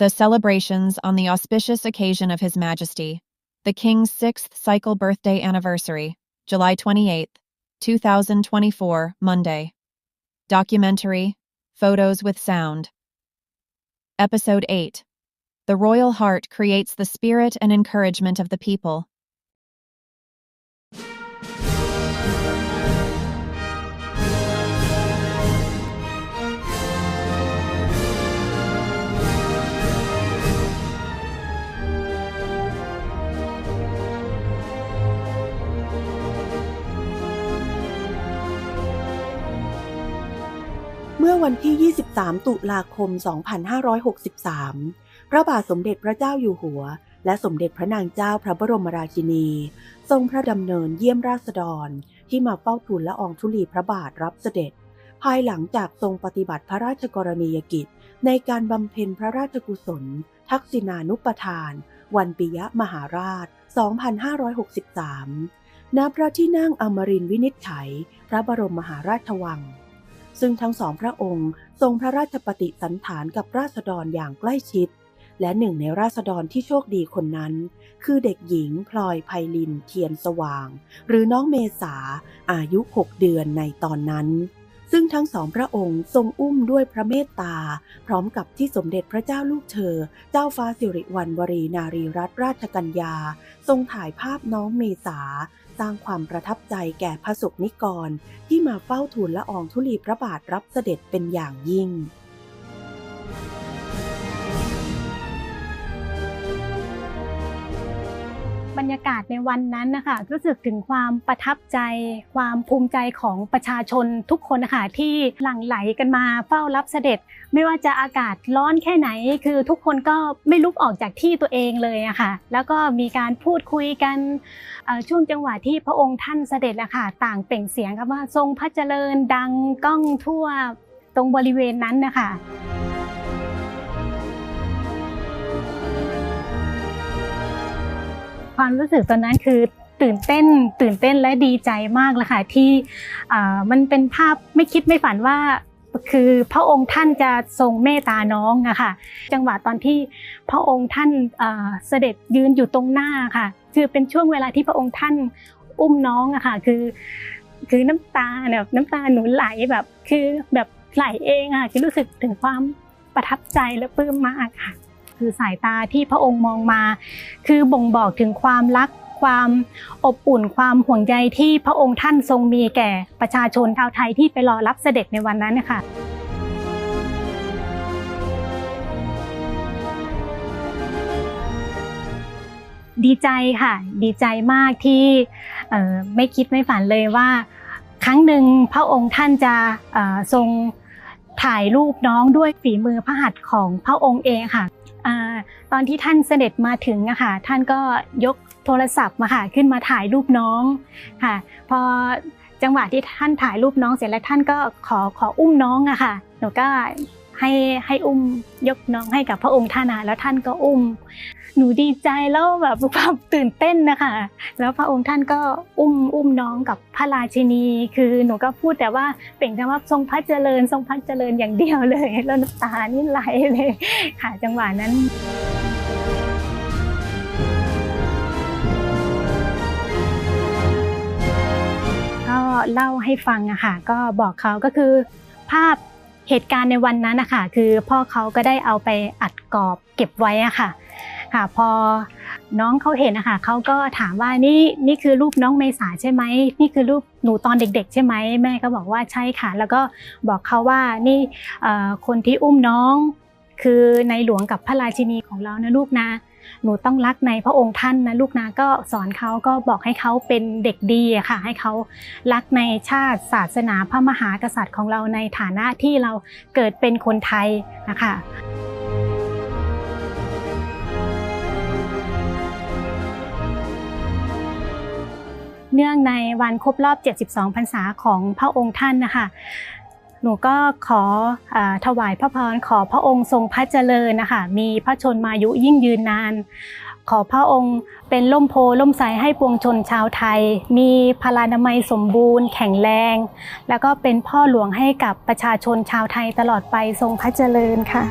The celebrations on the auspicious occasion of His Majesty, the King's sixth cycle birthday anniversary, July 28th, 2024, Monday. Documentary Photos with Sound. Episode 8 The Royal Heart creates the spirit and encouragement of the people. เมื่อวันที่ 23 ตุลาคม 2563 พระบาทสมเด็จพระเจ้าอยู่หัว และสมเด็จพระนางเจ้าพระบรมราชินี ทรงพระดำเนินเยี่ยมราษฎร ที่มาเฝ้าทูลละอองธุลีพระบาทรับเสด็จ ภายหลังจากทรงปฏิบัติพระราชกรณียกิจ ในการบำเพ็ญพระราชกุศล ทักษิณานุปทาน วันปิยมหาราช 2563 ณ พระที่นั่งอมรินวินิจฉัย พระบรมมหาราชวัง ซึ่งทั้งสองพระองค์ทรงพระราชปฏิสันถานกับราษฎรอย่างใกล้ชิด และหนึ่งในราษฎรที่โชคดีคนนั้น คือเด็กหญิงพลอยไพลินเทียนสว่าง หรือน้องเมษาอายุ 6 เดือนในตอนนั้น ซึ่งทั้งสองพระองค์ทรงอุ้มด้วยพระเมตตา พร้อมกับที่สมเด็จพระเจ้าลูกเธอ เจ้าฟ้าสิริวัณวรีนารีรัตนราชกัญญา ทรงถ่ายภาพน้องเมษา สร้างความประทับใจแก่พระสกนิกร ที่มาเฝ้าทูลละอองธุลีพระบาทรับเสด็จเป็นอย่างยิ่ง บรรยากาศในวันนั้นนะคะรู้สึกถึงความประทับใจ ความภูมิใจของประชาชนทุกคนนะคะที่หลั่งไหลกันมาเฝ้ารับเสด็จ ไม่ว่าจะอากาศร้อนแค่ไหน คือทุกคนก็ไม่ลุกออกจากที่ตัวเองเลยอะค่ะแล้วก็มีการพูดคุยกันช่วงจังหวะที่พระองค์ท่านเสด็จอะค่ะต่างเปล่งเสียงครับว่าทรงพระเจริญดังก้องทั่วตรงบริเวณนั้นนะคะ ความรู้สึกตอนนั้นคือตื่นเต้นตื่นเต้นและดีใจมากเลยค่ะที่มันเป็นภาพไม่คิดไม่ฝันว่าคือพระองค์ท่านจะทรงเมตตาน้องอะคะจังหวะตอนที่พระองค์ท่านเสด็จยืนอยู่ตรงหน้าค่ะ คือเป็นช่วงเวลาที่พระองค์ท่านอุ้มน้องอะค่ะคือคือน้ำตาแบบน้ำตาหนูไหลแบบคือแบบไหลเองอะคือรู้สึกถึงความประทับใจและปลื้มมากค่ะ คือสายตาที่พระองค์มองมา คือบ่งบอกถึงความรักความอบอุ่นความห่วงใยที่พระองค์ท่านทรงมีแก่ประชาชนชาวไทยที่ไปรอรับเสด็จในวันนั้นนะคะดีใจค่ะ ดีใจมากที่ไม่คิดไม่ฝันเลยว่า ครั้งหนึ่งพระองค์ท่านจะทรง ถ่ายรูปน้องด้วยฝีมือพระหัตถ์ของพระองค์เองค่ะตอนที่ท่านเสด็จมาถึงอะค่ะท่านก็ยกโทรศัพท์มาค่ะขึ้นมาถ่ายรูปน้องค่ะ พอจังหวะที่ท่านถ่ายรูปน้องเสร็จแล้วท่านก็ขอขออุ้มน้องอะค่ะหนูก็ให้ให้อุ้มยกน้องให้กับพระองค์ท่านอะแล้วท่านก็อุ้ม หนูดีใจแล้วแบบความตื่นเต้นนะคะแล้วพระองค์ท่านก็อุ้มอุ้มน้องกับพระราชินี คือหนูก็พูดแต่ว่าเปล่งคำว่าทรงพระเจริญทรงพระเจริญอย่างเดียวเลยแล้วน้ำตานี่ไหลเลยค่ะจังหวะนั้นก็เล่าให้ฟังอะค่ะก็บอกเขาก็คือภาพเหตุการณ์ในวันนั้นนะคะคือพ่อเขาก็ได้เอาไปอัดกรอบเก็บไว้อะค่ะ ค่ะพอน้องเขาเห็นนะคะเขาก็ถามว่านี่นี่คือรูปน้องเมษาใช่ไหมนี่คือรูปหนูตอนเด็ก ๆ ใช่ไหมแม่ก็บอกว่าใช่ค่ะ แล้วก็บอกเขาว่านี่คนที่อุ้มน้องคือในหลวงกับพระราชินีของเรานะลูกนะ หนูต้องรักในพระองค์ท่านนะลูกนะก็สอนเขาก็บอกให้เขาเป็นเด็กดีค่ะ ให้เขารักในชาติศาสนาพระมหากษัตริย์ของเราในฐานะที่เราเกิดเป็นคนไทยนะคะ องในวันครบรอบ 72 พรรษาของพระองค์ท่านนะคะหนูก็ขออถวายพระพรขอพระองค์ทรงพระเจริญนะคะมีพระชนมายุยิ่งยืนนาน ขอพระองค์เป็นล่มโพล่มใสให้ปวงชนชาวไทย มีพลานามัยสมบูรณ์ แข็งแรง แล้วก็เป็นพ่อหลวงให้กับประชาชนชาวไทยตลอดไปทรงพระเจริญค่ะ